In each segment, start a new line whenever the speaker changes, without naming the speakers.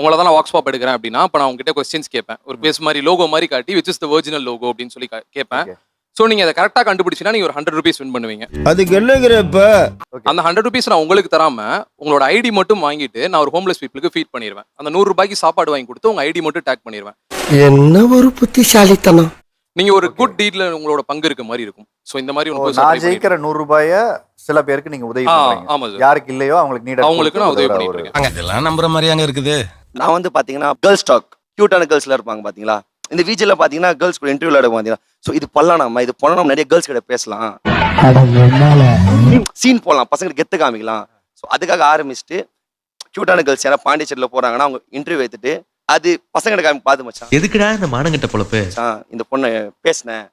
உங்களை தான் நான் வாக்ஸ் பாப் எடுக்கிறேன் அப்படின்னா இப்போ நான் உங்ககிட்ட கொஸ்டின்ஸ் கேட்பேன். ஒரு பேஸ் மாதிரி லோகோ மாதிரி காட்டி which is the original logo அப்படின்னு சொல்லி கேட்பேன். ஸோ நீங்க அதை கரெக்டாக கண்டுபிடிச்சினா நீங்க ஒரு ஹண்ட்ரட் ருபீஸ் வின் பண்ணுவீங்க.
அதுக்கு என்னங்கிறப்ப?
அந்த ஹண்ட்ரட் ருபீஸ் நான் உங்களுக்கு தராம உங்களோட ஐடி மட்டும் வாங்கிட்டு நான் ஒரு ஹோம்லெஸ் பீப்புளுக்கு ஃபீட் பண்ணிடுவேன் அந்த நூறு ரூபாய்க்கு சாப்பாடு வாங்கி கொடுத்து உங்க ஐடி மட்டும் டேக் பண்ணிடுவேன்
என்ன ஒரு புத்திசாலித்தனம்.
நீங்க ஒரு குட் டீட்ல உங்களோட பங்கு இருக்க மாதிரி இருக்கும். ஸோ இந்த மாதிரி உனக்கு
நான். ஜெயிக்கிற நூறு ரூபாய சில பேருக்கு நீங்க உதவி
ஆமா
யாருக்கு இல்லையோ அவங்களுக்கு நீட
அவங்களுக்கு நான் உதவி பண்ணிட்டு இருக்கேன்.
இதெல்லாம் நம்புற மாதிரியாங்க இருக்குது.
நான் வந்து பாத்தீங்கன்னா கேர்ள்ஸ் டாக் கியூட்டான கேர்ள்ஸ்ல இருப்பாங்க பாத்தீங்களா? இந்த வீஜில் பாத்தீங்கன்னா கேர்ள்ஸ் கூட இன்டர்வியூல எடுக்கும் பாத்தீங்கன்னா ஸோ இது பண்ணலாம்? நம்ம இது பண்ணலாம் நிறைய கேர்ள்ஸ் கிட்ட பேசலாம். சீன் போடலாம். பசங்க கெத்து காமிக்கலாம். ஸோ அதுக்காக ஆரம்பிச்சுட்டு கியூட்டான கேர்ள்ஸ் யாராவது பாண்டிச்சேரியில் போறாங்கன்னா அவங்க இன்டர்வியூ எடுத்துட்டு அது பசங்க காமி பார்த்து மச்சான்.
எதுக்குடா இந்த மானங்கிட்ட பொழப்பு?
மச்சான், இந்த பொண்ணை பேசினேன்.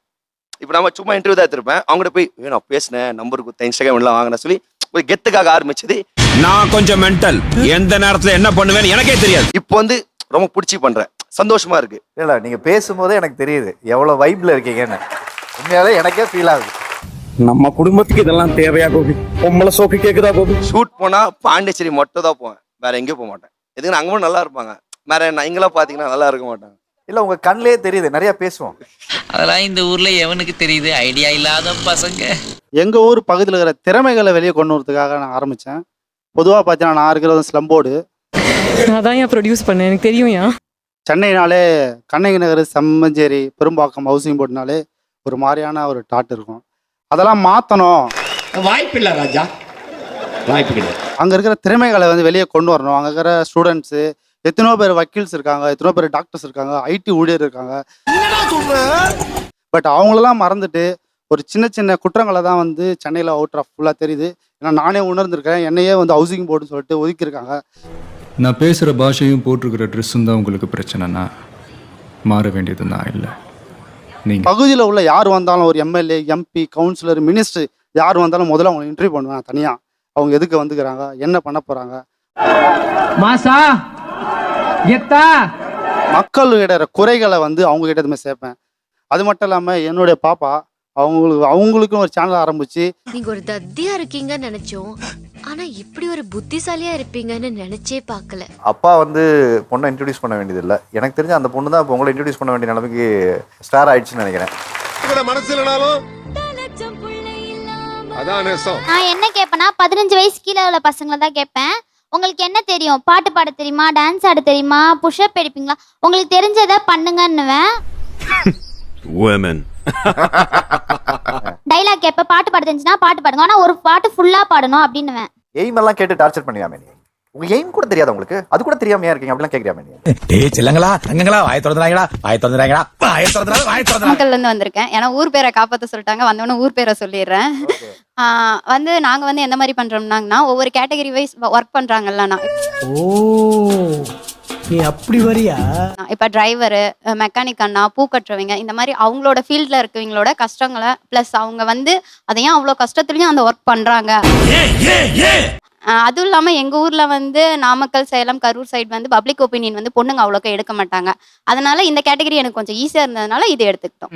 இப்போ நம்ம சும்மா இன்டர்வியூ தான் எடுத்திருப்பேன். அவங்ககிட்ட போய் "ஏய், நான் பேசினேன் நம்பர் கொடுத்தேன் இன்ஸ்டாகிராம் எல்லாம் வாங்கினேன் சொல்லி ஒரு கெத்துக்காக ஆரம்பிச்சது.
நான் கொஞ்சம் மென்டல் எந்த நேரத்துல என்ன பண்ணுவேன்னு எனக்கே தெரியாது.
இப்போ வந்து ரொம்ப பிடிச்சி பண்றேன். சந்தோஷமா இருக்கு.
இல்ல நீங்க பேசும்போதே எனக்கு தெரியுது. எவ்வளவு வைப்ல இருக்கீங்கன்னு. உண்மையாலே எனக்கே ஃபீல் ஆகுது.
நம்ம குடும்பத்துக்கு இதெல்லாம் தேவையா கோபி? பொம்பளை சோக்கு கேக்குதா கோபி?
ஷூட் போனா பாண்டிச்சேரி மட்டும் தான் போவேன். வேற எங்கேயும் போக மாட்டேன். எதுக்கு அங்கே நல்லா இருப்பாங்க. வேற நான் இங்கெல்லாம் பாத்தீங்கன்னா நல்லா இருக்க மாட்டாங்க.
இல்ல உங்க கண்ணிலே தெரியுது நிறைய பேசுவோம்.
அதெல்லாம் இந்த ஊர்ல எவனுக்கு தெரியுது? ஐடியா இல்லாத பசங்க.
எங்கள் ஊர் பகுதியில் இருக்கிற திறமைகளை வெளியே கொண்டு வரதுக்காக நான் ஆரம்பித்தேன் பொதுவாக பார்த்தீங்கன்னா நான் இருக்கிறது ஸ்லம்போர்டு
அதான் ஏன் ப்ரொடியூஸ் பண்ணேன்? எனக்கு தெரியும் ஏன்?
சென்னைனாலே கண்ணகி நகர் செம்மஞ்சேரி பெரும்பாக்கம் ஹவுசிங் போர்டுனாலே ஒரு மாதிரியான ஒரு டாட் இருக்கும். அதெல்லாம் மாற்றணும்
வாய்ப்பில்லை ராஜா. வாய்ப்பு கிடையாது.
அங்கே இருக்கிற திறமைகளை வந்து வெளியே கொண்டு வரணும். அங்கே இருக்கிற ஸ்டூடெண்ட்ஸு எத்தனையோ பேர் வக்கீல்ஸ் இருக்காங்க எத்தனையோ பேர் டாக்டர்ஸ் இருக்காங்க ஐடி ஊழியர் இருக்காங்க. பட் அவங்களெல்லாம் மறந்துட்டு ஒரு சின்ன சின்ன குற்றங்களை தான் வந்து சென்னையில் அவுட் ஆஃப் ஃபுல்லாக தெரியுது. ஏன்னா நானே உணர்ந்திருக்கேன் என்னையே வந்து ஹவுசிங் போர்டுன்னு சொல்லிட்டு ஒதுக்கியிருக்காங்க.
நான் பேசுகிற பாஷையும் போட்டிருக்கிற ட்ரெஸ்ஸும் தான் உங்களுக்கு பிரச்சனைனா மாற வேண்டியது நான் இல்லை. நீங்கள்
பகுதியில் உள்ள யார் வந்தாலும் ஒரு எம்எல்ஏ எம்பி கவுன்சிலர் மினிஸ்டர் யார் வந்தாலும் முதல்ல அவங்க இன்டர்வியூ பண்ணுவேன் தனியாக அவங்க எதுக்கு வந்துக்கிறாங்க என்ன பண்ண போகிறாங்க
மாசா எத்தா?
மக்களிட குறைகளை வந்து அவங்க கிட்ட எதுவுமே சேர்ப்பேன். அது மட்டும் இல்லாமல் என்னுடைய பாப்பா அவங்களுக்கு அவங்களுக்கும் ஒரு சேனல் ஆரம்பிச்சு
நீங்க ஒரு தத்தியா இருக்கீங்கன்னு நினைச்சோம். ஆனா இப்படி ஒரு புத்திசாலியா இருப்பீங்கன்னு நினைச்சே பார்க்கல.
அப்பா வந்து பொண்ணை இன்ட்ரடியூஸ் பண்ண வேண்டியது இல்ல எனக்கு தெரிஞ்ச அந்த பொண்ணு தான் இப்போ உங்களை இன்ட்ரடியூஸ் பண்ண வேண்டிய நிலைமைக்கு ஸ்டார் ஆயிடுச்சுன்னு நினைக்கிறேன்.
நான் என்ன கேட்பேன்னா பதினஞ்சு வயசு கீழே உள்ள பசங்களை தான் கேட்பேன் உங்களுக்கு என்ன தெரியும்? பாட்டு பாட தெரியுமா? டான்ஸ் ஆட தெரியுமா? புஷ்அப் எடுப்பீங்களா? உங்களுக்கு தெரிஞ்சதை பண்ணுங்கன்னுவேன். டைலாக் கேட்ப பாட்டு பாட தெரிஞ்சுன்னா பாட்டு பாடுங்க. ஆனா ஒரு பாட்டு ஃபுல்லா பாடணும் அப்படின்னுவேன்.
எய்ம் எல்லாம் கேட்டு டார்ச்சர் பண்ணியாமே நீ. உங்க எய்ம் கூட தெரியாது உங்களுக்கு? அது கூட தெரியாம ஏன் இருக்கீங்க? அப்படிலாம் கேட்கறியாமே நீ
டேய் செல்லங்களா தங்கங்களா வாய திறந்துறாங்களா வாய திறந்துறாங்களா வாய திறந்துறா வாய திறந்துறா
நாமக்கல்ல இருந்து வந்திருக்கேன். ஏன்னா ஊர் பேரை காப்பாத்த சொல்லிட்டாங்க. வந்தவொடனே ஊர் பேரை சொல்லிடுறேன். வந்து நாங்க வந்து எந்த மாதிரி பண்றோம்னாங்கன்னா ஒவ்வொரு கேட்டகரி வைஸ் ஒர்க் பண்றாங்கல்ல நான்.
ஓ நீ அப்படி வரியா?
இப்ப டிரைவரு மெக்கானிக் அண்ணா பூ கட்டுறவங்க இந்த மாதிரி அவங்களோட ஃபீல்ட்ல இருக்கவங்களோட கஷ்டங்களை ப்ளஸ் அவங்க வந்து அதை ஏன் அவ்வளோ கஷ்டத்துலயும் அந்த ஒர்க் பண்றாங்க? அதுவும் இல்லாம எங்க ஊர்ல வந்து நாமக்கல் சேலம் கரூர் சைடு வந்து பப்ளிக் ஒப்பீனியன் வந்து பொண்ணுங்க அவ்வளோக்கா எடுக்க மாட்டாங்க. அதனால இந்த கேட்டகரி எனக்கு கொஞ்சம் ஈஸியா இருந்ததுனால இது எடுத்துக்கிட்டோம்.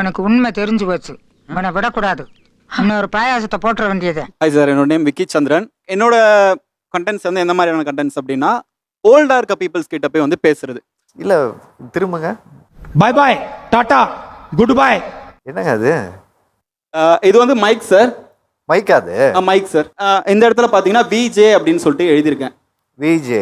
உனக்கு உண்மை தெரிஞ்சு போச்சு. உன்னை விடக்கூடாது. இன்னொரு பாயாசத்தை போட்டுற வேண்டியது.
ஹாய் சார் என்னோட நேம் விக்கி சந்திரன். என்னோட கண்டென்ட்ஸ் வந்து எந்த மாதிரியான கண்டென்ட்ஸ் அப்படின்னா ஓல்டா இருக்க பீப்புள்ஸ் கிட்ட போய் வந்து பேசுறது.
இல்ல திரும்புங்க.
பாய் பாய் டாடா குட் பாய்
என்னங்க அது?
இது வந்து மைக் சார்
மைக்கா அது
மைக் சார் இந்த இடத்துல பார்த்தீங்கன்னா விஜே அப்படின்னு சொல்லிட்டு எழுதியிருக்கேன்.
விஜே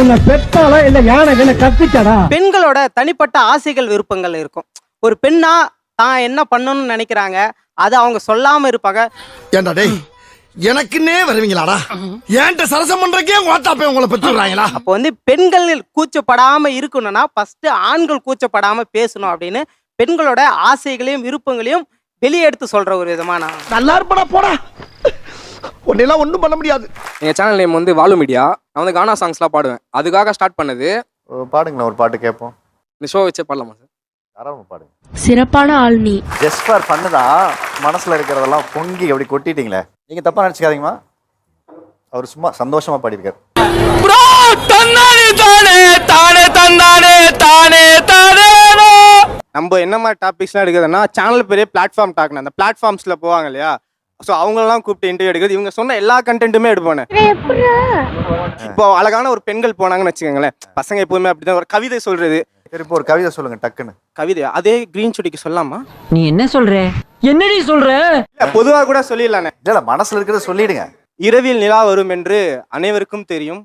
உன்னை பெத்தாலா இல்ல யானை என்ன கத்திச்சாடா
பெண்களோட தனிப்பட்ட ஆசைகள் விருப்பங்கள் இருக்கும். ஒரு பெண்ணா தான் என்ன பண்ணணும்னு நினைக்கிறாங்க அது அவங்க சொல்லாம இருப்பாங்க.
ஏண்டா டேய் எனக்குன்னே வருவீங்களாடா? ஏன்ட்ட சரசம் பண்றக்கே ஓட்டாப்பே உங்களை பெற்றுறாங்களா
அப்போ வந்து பெண்கள் கூச்சப்படாம இருக்கணும்னா ஃபர்ஸ்ட் ஆண்கள் கூச்சப்படாம பேசணும் அப்படின்னு பெண்களோட ஆசைகளையும் விருப்பங்களையும் வெளியே எடுத்து சொல்ற ஒரு விதமான
நல்லா இருப்படா போடா. உன்னெல்லாம் ஒண்ணும் பண்ண முடியாது.
எங்க சேனல் நேம் வந்து வாலு மீடியா. நான் வந்து கானா சாங்ஸ்லாம் பாடுவேன். அதுக்காக ஸ்டார்ட் பண்ணது.
ஓ, பாடுங்களேன் ஒரு பாட்டு கேட்போம்.
இந்த ஷோ வச்சே பாடலாமா சார்
பாடுங்க.
சிறப்பான ஆள் நீ.
ஜஸ்ட் ஃபார் பண்ணுதான் மனசுல இருக்கிறதெல்லாம் பொங்கி அப்படி கொட்டிட்டீங்களே? நீங்க தப்பா நினைச்சுக்காதீங்கம்மா. அவர் சும்மா சந்தோஷமா பாடியிருக்காரு.
என்ன மாதிரி டாபிக்ஸ்லாம் எடுக்கிறதுனா சேனல் பெரிய பிளாட்ஃபார்ம் டாக்னா அந்த பிளாட்ஃபார்ம்ஸில் போவாங்க இல்லையா?
ஸோ அவங்களெல்லாம் கூப்பிட்டு இன்டர்வியூ எடுக்கிறது இவங்க சொன்ன எல்லா கண்டென்ட்டுமே எடுப்பானே இப்போ அழகான ஒரு பெண்கள் போனாங்கன்னு வச்சுக்கோங்களேன். பசங்க எப்போதுமே அப்படிதான் ஒரு கவிதை சொல்றது.
சரி இப்போ ஒரு கவிதை சொல்லுங்க டக்குன்னு.
கவிதை அதே கிரீன் சுடிக்கு சொல்லாமா
நீ என்ன சொல்ற? என்னடி சொல்ற?
இல்ல பொதுவா கூட சொல்லிடலானே.
இல்ல மனசுல இருக்கிறத சொல்லிடுங்க.
இரவில் நிலா வரும் என்று அனைவருக்கும் தெரியும்.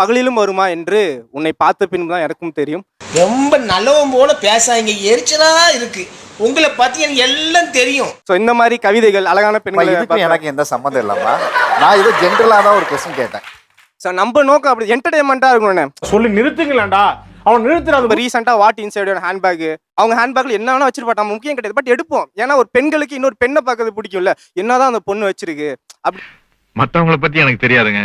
பகலிலும் வருமா என்று உன்னை பார்த்த பின்பு தான் எனக்கும் தெரியும்.
ரொம்ப நல்லவன் போல பேசாங்க எரிச்சலா இருக்கு. உங்களை பத்தி எனக்கு எல்லாம் தெரியும்.
ஸோ இந்த மாதிரி கவிதைகள் அழகான பெண்களை
எனக்கு எந்த சம்மந்தம் இல்லாம நான் இது ஜென்ரலா தான் ஒரு கொஸ்டின் கேட்டேன்.
ஸோ நம்ம நோக்கம் அப்படி என்டர்டைன்மெண்ட்டாக இருக்கணும்ண்ணே
சொல்லி நிறுத்துங்களேன்டா. அவன் நிறுத்துறாது
இப்போ ரீசெண்டாக வாட் இன்சைடு ஹேண்ட்பேக் அவங்க ஹேண்ட்பேக்ல என்ன வேணா வச்சிருப்பாட்டா முக்கியம் கிடையாது. பட் எடுப்போம். ஏன்னா ஒரு பெண்களுக்கு இன்னொரு பெண்ணை பார்க்கறது பிடிக்கும்ல. என்னதான் அந்த பொண்ணு வச்சிருக்கு. அப்படி
மத்தவங்கள பத்தி எனக்கு தெரியாதுங்க.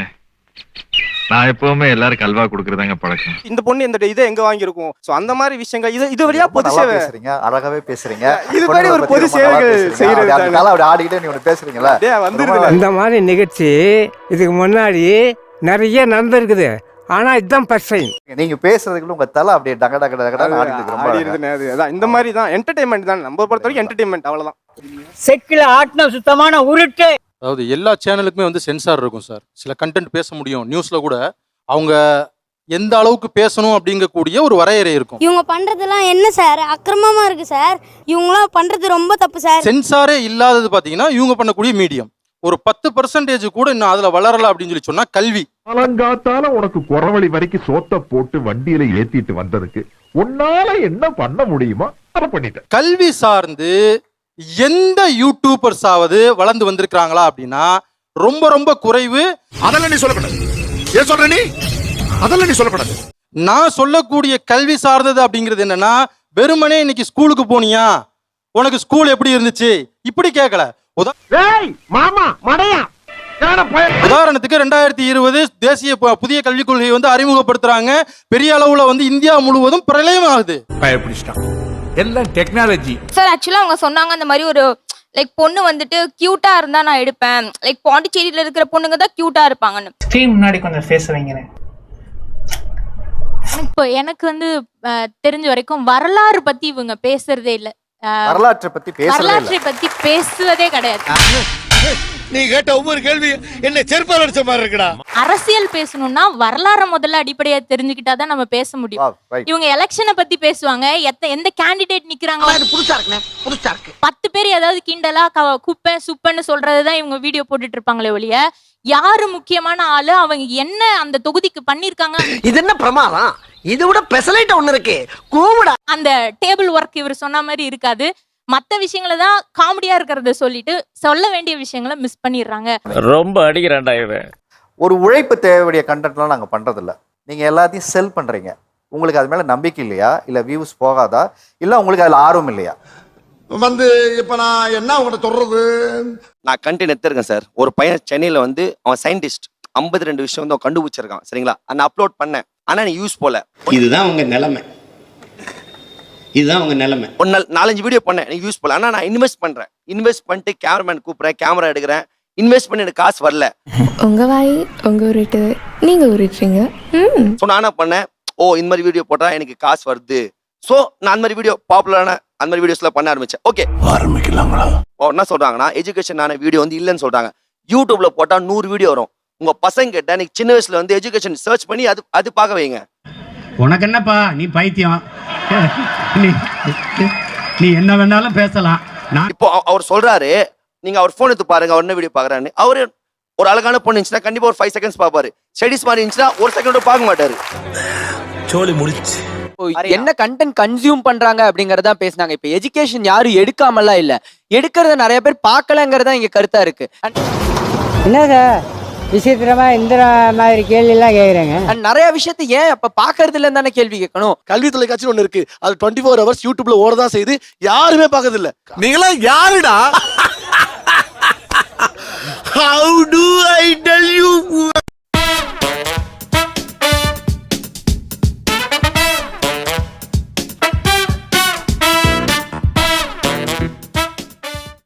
நான் எப்பவுமே எல்லாருக்கும் அல்வா கொடுக்கறதாங்க பழக்கம்.
இந்த பொண்ணு இந்த இதை எங்க வாங்கியிருக்கும்? ஸோ அந்த மாதிரி விஷயங்கள் இது இது வழியா பொது
நல்லா
சேவை.
பேசுறீங்க அழகாவே பேசுறீங்க.
இது மாதிரி ஒரு பொது சேவைகள். செய்யறது தானே.
காலம் அப்படி ஆடிக்கிட்டே நீ ஒன்று பேசுறீங்களா?
டேய், வந்துருதுல.
ரொம்ப-
இந்த மாதிரி நிகழ்ச்சி இதுக்கு முன்னாடி நிறைய நடந்திருக்குது. ஆனா இதுதான் ஃபர்ஸ்ட் டைம்
நீங்க பேசுறதுக்குள்ள உங்க தலை அப்படியே டக டக டகடன்னு ஆடிட்டு இருக்கு. ரொம்ப
ஆடி
அழகா.
அது அதான். இந்த மாதிரி தான் என்டர்டைன்மெண்ட் தான். நம்ம பொறுத்த வரைக்கும் என்டர்டைன்மெண்ட் அவ்வளவுதான்.
செக்கில ஆட்டின சுத்தமான உருட்டு.
அதாவது எல்லா சேனலுக்குமே வந்து சென்சார் இருக்கும் சார் சில கண்டென்ட் பேச முடியும். நியூஸ்ல கூட அவங்க எந்த அளவுக்கு பேசணும் அப்படிங்கக்கூடிய ஒரு வரையறை இருக்கும்.
இவங்க பண்றதெல்லாம் என்ன சார் அக்கிரமமா இருக்கு சார் இவங்களாம் பண்றது ரொம்ப தப்பு சார்
சென்சாரே இல்லாதது பாத்தீங்கன்னா இவங்க பண்ணக்கூடிய மீடியம் ஒரு பத்து பர்சன்டேஜ் கூட இன்னும் அதுல வளரல அப்படின்னு சொல்லி சொன்னா கல்வி.
பழங்காத்தால உனக்கு குறவழி வரைக்கும் சோத்த போட்டு வண்டியில ஏத்திட்டு வந்ததுக்கு உன்னால என்ன பண்ண முடியுமோ பண்ணிட்டேன்
கல்வி சார்ந்து எந்த யூடியூபர்ஸ் ஆவது வளர்ந்து வந்திருக்கிறாங்களா அப்படின்னா ரொம்ப ரொம்ப குறைவு.
அதெல்லாம் நீ சொல்லக்கூடாது. ஏன் சொல்ற நீ? அதெல்லாம் நீ சொல்லக்கூடாது.
நான் சொல்லக்கூடிய கல்வி சார்ந்தது அப்படிங்கிறது என்னன்னா வெறுமனே இன்னைக்கு ஸ்கூலுக்கு போனியா? உனக்கு ஸ்கூல் எப்படி இருந்துச்சு? இப்படி கேட்கல உதாரணத்துக்கு ரெண்டாயிரத்தி இருபது தேசிய புதிய கல்விக் கொள்கையை வந்து அறிமுகப்படுத்துறாங்க. பெரிய அளவுல வந்து இந்தியா முழுவதும் பிரளயம் ஆகுது
பயப்பிடிச்சிட்டான். எல்லாம் டெக்னாலஜி
சார் ஆக்சுவலா அவங்க சொன்னாங்க அந்த மாதிரி ஒரு லைக் பொண்ணு வந்துட்டு கியூட்டா இருந்தா நான் எடுப்பேன். லைக் பாண்டிச்சேரியில இருக்கிற பொண்ணுங்க தான் கியூட்டா இருப்பாங்கன்னு.
ஸ்க்ரீன் முன்னாடி கொஞ்சம் பேச வைங்கிறேன்
இப்போ எனக்கு வந்து தெரிஞ்ச வரைக்கும் வரலாறு பத்தி இவங்க பேசுறதே இல்ல.
வரலாற்றை பத்தி இல்லை.
பத்தி பேசுவதே கிடையாது.
நீ கேட்ட ஒவ்வொரு கேள்வி என்ன செருப்பால் அடிச்ச மாதிரி இருக்குடா.
அரசியல் பேசணும்னா வரலாற முதல்ல அடிப்படையா தெரிஞ்சுக்கிட்டா தான் நம்ம பேச முடியும். இவங்க எலெக்ஷனை பத்தி பேசுவாங்க. எத்த எந்த கேண்டிடேட்
இருக்கு.
பத்து பேர் ஏதாவது கிண்டலா குப்பை சுப்பன்னு சொல்றதுதான் இவங்க வீடியோ போட்டுட்டு இருப்பாங்களே ஒழிய யாரு முக்கியமான ஆளு அவங்க என்ன அந்த தொகுதிக்கு பண்ணிருக்காங்க?
இது என்ன பிரமாதம்? இது விட பெசலைட் ஒண்ணு இருக்கு. கூமுடா
அந்த டேபிள் ஒர்க் இவர் சொன்ன மாதிரி இருக்காது. மத்த விஷயங்களை தான் காமெடியா இருக்கிறத சொல்லிட்டு சொல்ல வேண்டிய விஷயங்களை மிஸ் பண்ணிடுறாங்க.
ரொம்ப அடிக்கிறான்டா இவன்.
ஒரு உழைப்பு தேவையுடைய கண்டென்ட்லாம் நாங்க பண்றது இல்ல நீங்க எல்லாத்தையும் செல் பண்றீங்க. உங்களுக்கு அது மேல நம்பிக்கை இல்லையா? இல்ல வியூஸ் போகாதா? இல்ல உங்களுக்கு அதுல ஆர்வம் இல்லையா?
வந்து இப்ப நான் என்ன உங்கள்ட்ட சொல்றது?
நான் கண்டென்ட் எடுத்திருக்கேன் சார். ஒரு பையன் சென்னையில் வந்து அவன் சயின்டிஸ்ட் ஐம்பத்தி ரெண்டு விஷயம் வந்து அவன் கண்டுபிடிச்சிருக்கான். சரிங்களா? நான் அப்லோட் பண்ணேன். ஆனால் நீ யூஸ் போல.
இதுதான் உங்க நிலைமை. இதுதான் உங்க நிலைமை.
ஒரு நாள் நாலஞ்சு வீடியோ பண்ணேன். நீ யூஸ் போல. ஆனால் நான் இன்வெஸ்ட் பண்ணுறேன் இன்வெஸ்ட் பண்ணிட்டு கேமராமேன் கூப்பிட்றேன் கேமரா எடுக்கிறேன். இன்வெஸ்ட் பண்ணி எனக்கு காசு வரல.
உங்க வாய் உங்க உருட்டு. நீங்க உருட்டுறீங்க.
ஸோ நான் என்ன பண்ணேன்? ஓ இந்த மாதிரி வீடியோ போட்டால் எனக்கு காசு வருது. ஸோ நான் அந்த மாதிரி வீடியோ பாப்புலரான அந்த மாதிரி வீடியோஸ்லாம் பண்ண ஆரம்பிச்சேன். ஓகே
ஆரம்பிக்கலாங்களா?
ஓ என்ன சொல்றாங்கன்னா எஜுகேஷனான வீடியோ வந்து இல்லைன்னு சொல்றாங்க. யூடியூப்ல போட்டா நூறு வீடியோ வரும். உங்க பசங்க கிட்ட நீ சின்ன வயசுல வந்து எஜுகேஷன் சர்ச் பண்ணி அது அது பார்க்க வைங்க.
உனக்கு என்னப்பா நீ பைத்தியம். நீ நீ என்ன வேணாலும் பேசலாம். நான்
இப்போ அவ- அவர் சொல்றாரு நீங்க அவர் ஃபோன் எடுத்து பாருங்க அவர் என்ன வீடியோ பாக்குறான்னு அவரு ஒரு அழகான பொண்ணு இருந்துச்சுன்னா கண்டிப்பா ஒரு ஃபைவ் செகண்ட்ஸ் பார்ப்பாரு. ஸ்டடிஸ் மாதிரி இருந்துச்சுன்னா ஒரு செகண்ட் பார்க்க மாட்டாரு.
சோலி முடிச்சு
என்ன கண்டென்ட் கன்சியூம் பண்றாங்க அப்படிங்கறத பேசினாங்க. இப்ப எஜுகேஷன் யாரும் எடுக்காமலாம் இல்ல. எடுக்கிறத நிறைய பேர் பார்க்கலங்கிறதா இங்க கருத்தா இருக்கு.
என்னங்க? விசித்திரமா இந்த மாதிரி கேள்வி எல்லாம் கேக்குறேங்க
நிறைய விஷயத்தை ஏன் அப்ப பாக்குறது இல்லன்னு தானே கேள்வி கேட்கணும்?
கல்வி தொலைக்காட்சி ஒண்ணு இருக்கு. அது டுவெண்ட்டி ஃபோர் ஹவர்ஸ் யூடியூப்ல ஓடதான் செய்து யாருமே பார்க்கறது இல்ல. நீங்களா யாருடா? How to I